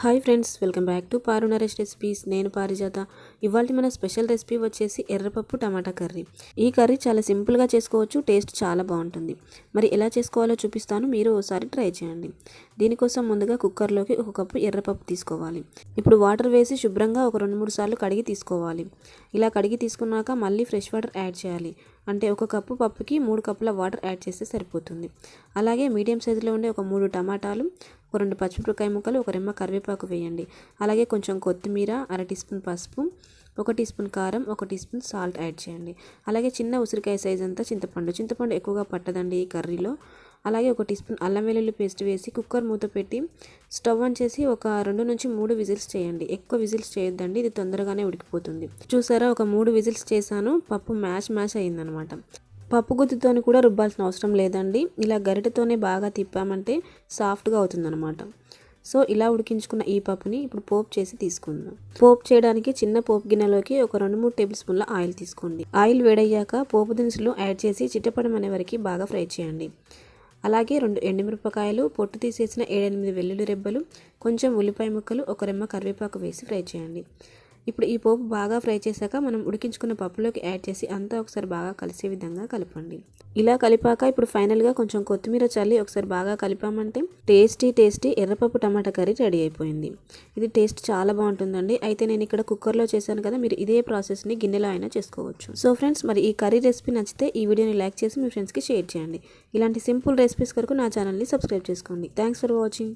Hi friends welcome back to Paru Naresh recipes. నేను పారిజాత. ఇవాళ మన స్పెషల్ రెసిపీ వచ్చేసి ఎర్రపప్పు టమాటా కర్రీ. ఈ కర్రీ చాలా సింపుల్గా చేసుకోవచ్చు టేస్ట్ చాలా బాగుంటుంది. మరి ఎలా చేసుకోవాలో చూపిస్తాను మీరు ఓసారి ట్రై చేయండి. దీనికోసం ముందుగా కుక్కర్లోకి ఒక కప్పు ఎర్రపప్పు తీసుకోవాలి. ఇప్పుడు వాటర్ వేసి శుభ్రంగా ఒక రెండు మూడు సార్లు కడిగి తీసుకోవాలి. ఇలా కడిగి తీసుకున్నాక మళ్ళీ ఫ్రెష్ వాటర్ యాడ్ చేయాలి. అంటే ఒక కప్పు పప్పుకి మూడు కప్పుల వాటర్ యాడ్ చేస్తే సరిపోతుంది. అలాగే మీడియం సైజులో ఉండే ఒక మూడు టమాటాలు ఒక రెండు పచ్చిమిరపకాయ ముక్కలు ఒక రెమ్మ కరివేపాకు వేయండి. అలాగే కొంచెం కొత్తిమీర అర టీ స్పూన్ పసుపు ఒక టీ స్పూన్ కారం ఒక టీ స్పూన్ సాల్ట్ యాడ్ చేయండి. అలాగే చిన్న ఉసిరికాయ సైజ్ అంతా చింతపండు. చింతపండు ఎక్కువగా పట్టదండి ఈ కర్రీలో. అలాగే ఒక టీ స్పూన్ అల్లం వెల్లుల్లి పేస్ట్ వేసి కుక్కర్ మూత పెట్టి స్టవ్ ఆన్ చేసి ఒక రెండు నుంచి మూడు విజిల్స్ చేయండి. ఎక్కువ విజిల్స్ చేయొద్దండి. ఇది తొందరగానే ఉడికిపోతుంది. చూసారా? ఒక మూడు విజిల్స్ చేశాను. పప్పు మ్యాష్ మ్యాష్ అయిందనమాట పప్పు గుత్తితోని కూడా రుబ్బాల్సిన అవసరం లేదండి. ఇలా గరిటతోనే బాగా తిప్పామంటే సాఫ్ట్గా అవుతుందన్నమాట. సో ఇలా ఉడికించుకున్న ఈ పప్పుని ఇప్పుడు పోప్ చేసి తీసుకుందాం. పోపు చేయడానికి చిన్న పోపు గిన్నెలోకి ఒక రెండు మూడు టేబుల్ స్పూన్ల ఆయిల్ తీసుకోండి. ఆయిల్ వేడయ్యాక పోపు దినుసులు యాడ్ చేసి చిట్టపడమనే వరకు బాగా ఫ్రై చేయండి. అలాగే రెండు ఎండుమిరపకాయలు పొట్టు తీసేసిన ఏడెనిమిది వెల్లుల్లి రెబ్బలు కొంచెం ఉల్లిపాయ ముక్కలు ఒక రెమ్మ కరివేపాకు వేసి ఫ్రై చేయండి. ఇప్పుడు ఈ పోపు బాగా ఫ్రై చేశాక మనం ఉడికించుకున్న పప్పులోకి యాడ్ చేసి అంతా ఒకసారి బాగా కలిసే విధంగా కలపండి. ఇలా కలిపాక ఇప్పుడు ఫైనల్గా కొంచెం కొత్తిమీర చల్లి ఒకసారి బాగా కలిపామంటే టేస్టీ టేస్టీ ఎర్రపప్పు టమాటా కర్రీ రెడీ అయిపోయింది. ఇది టేస్ట్ చాలా బాగుంటుందండి. అయితే నేను ఇక్కడ కుక్కర్లో చేశాను కదా మీరు ఇదే ప్రాసెస్ని గిన్నెలో అయినా చేసుకోవచ్చు. సో ఫ్రెండ్స్ మరి ఈ కర్రీ రెసిపీ నచ్చితే ఈ వీడియోని లైక్ చేసి మీ ఫ్రెండ్స్కి షేర్ చేయండి. ఇలాంటి సింపుల్ రెసిపీస్ కొరకు నా ఛానల్ని సబ్స్క్రైబ్ చేసుకోండి. Thanks for watching.